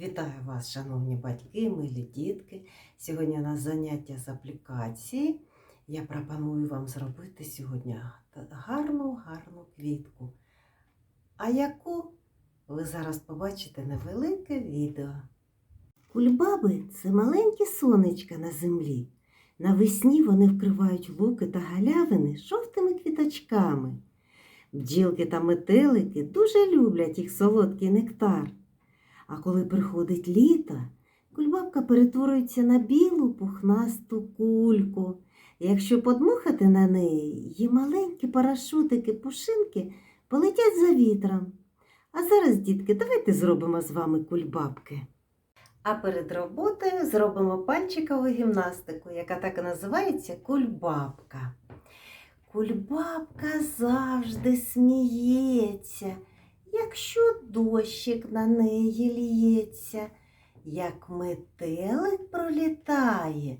Вітаю вас, шановні батьки, милі дітки. Сьогодні у нас заняття з аплікації. Я пропоную вам зробити сьогодні гарну, гарну квітку. А яку ви зараз побачите невелике відео. Кульбаби це маленькі сонечка на землі. Навесні вони вкривають луки та галявини жовтими квіточками. Бджілки та метелики дуже люблять їх солодкий нектар. А коли приходить літо, кульбабка перетворюється на білу пухнасту кульку. Якщо подмухати на неї, її маленькі парашутики, пушинки полетять за вітром. А зараз, дітки, давайте зробимо з вами кульбабки. А перед роботою зробимо пальчикову гімнастику, яка так і називається кульбабка. Кульбабка завжди сміється, якщо дощик на неї лється, як метелик пролітає,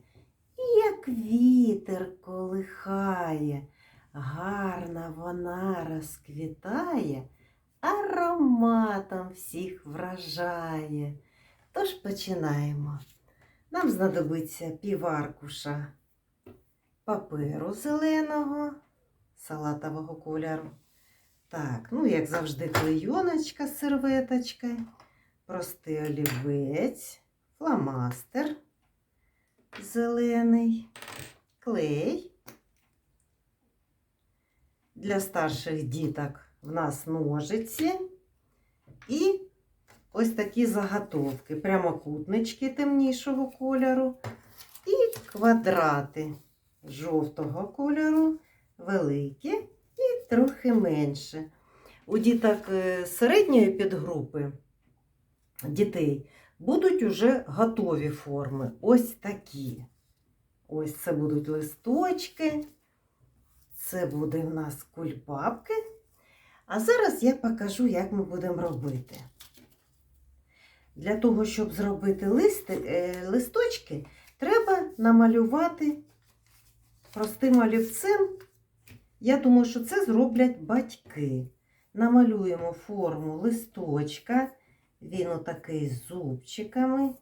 і як вітер колихає, гарна вона розквітає, ароматом всіх вражає. Тож починаємо. Нам знадобиться піваркуша паперу зеленого, салатового кольору. Так, ну, як завжди, клейоночка з серветочкою, простий олівець, фломастер зелений, клей. Для старших діток в нас ножиці і ось такі заготовки, прямокутнички темнішого кольору і квадрати жовтого кольору, великі і трохи менше. У діток е, середньої підгрупи дітей будуть уже готові форми. Ось такі. Ось це будуть листочки, це буде в нас кульбабки. А зараз я покажу, як ми будемо робити. Для того, щоб зробити листи, е, листочки, треба намалювати простим олівцем. Я думаю, що це зроблять батьки. Намалюємо форму листочка, він отакий з зубчиками.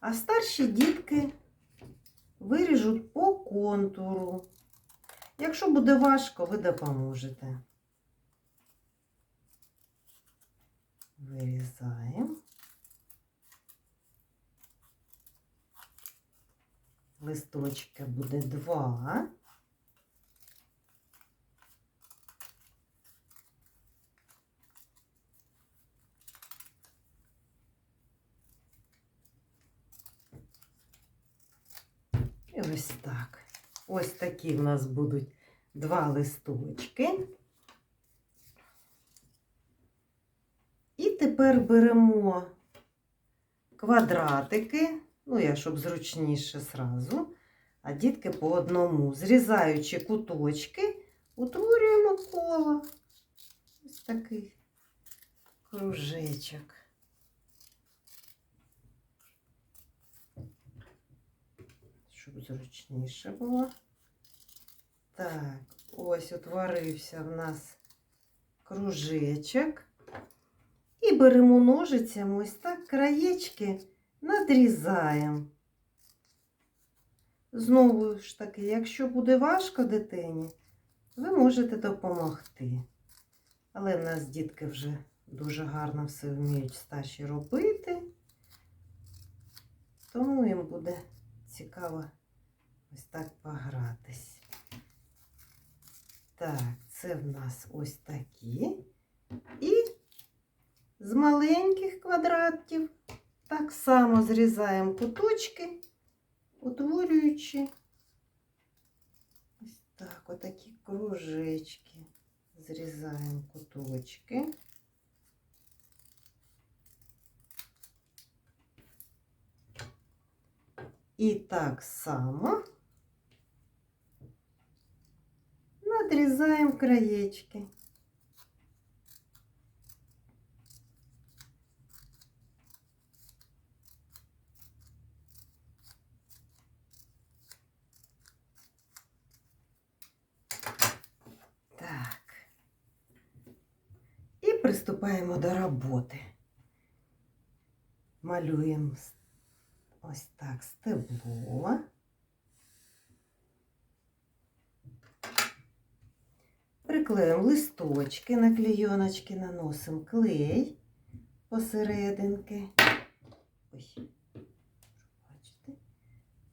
А старші дітки виріжуть по контуру. Якщо буде важко, ви допоможете. Вирізаємо. Листочка буде два. І ось так. Ось такі в нас будуть два листочки. І тепер беремо квадратики, ну, я щоб зручніше зразу, а дітки по одному, зрізаючи куточки, утворюємо коло. Ось такий кружечок. Щоб зручніше було. Так, ось утворився в нас кружечок. І беремо ножицями ось так краєчки надрізаємо. Знову ж таки, якщо буде важко дитині, ви можете допомогти. Але в нас дітки вже дуже гарно все вміють старші робити, тому їм буде цікаво ось так погратись. Так, це в нас ось такі. І з маленьких квадратів так само зрізаємо куточки, утворюючи ось так, отакі кружечки. Зрізаємо куточки. І так само надрізаємо краєчки. Приступаємо до роботи. Малюємо ось так стебло. Приклеїмо листочки на клейоночки, наносимо клей посерединки.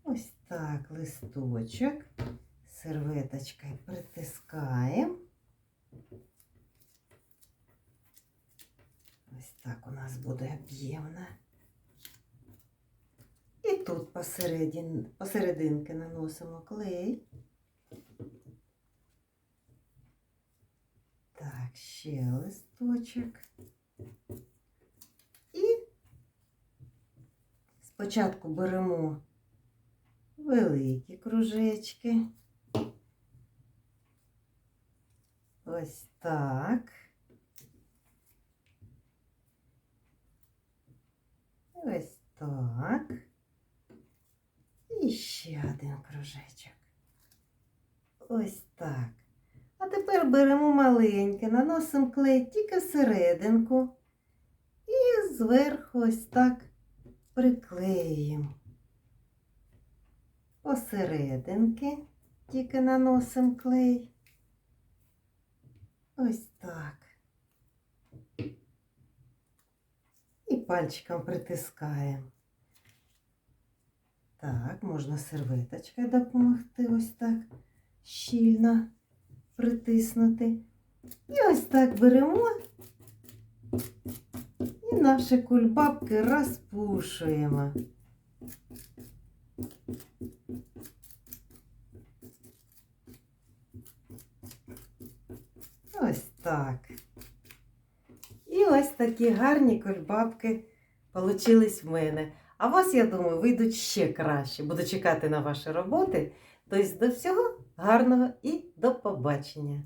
Ось так листочок серветочкою притискаємо. Ось так у нас буде об'ємно. І тут посередин, посерединки наносимо клей. Так, ще листочок. І спочатку беремо великі кружечки. Ось так. Ось так. І ще один кружечок. Ось так. А тепер беремо маленьке, наносимо клей тільки всерединку і зверху ось так приклеїмо. Посерединки тільки наносимо клей. Ось так. І пальчиком притискаємо. Так, можна серветочкою допомогти ось так щільно притиснути. І ось так беремо і наші кульбабки розпушуємо. Ось так. І ось такі гарні кульбабки получились в мене. А вас, я думаю, вийдуть ще краще. Буду чекати на ваші роботи. Тобто до всього гарного і до побачення!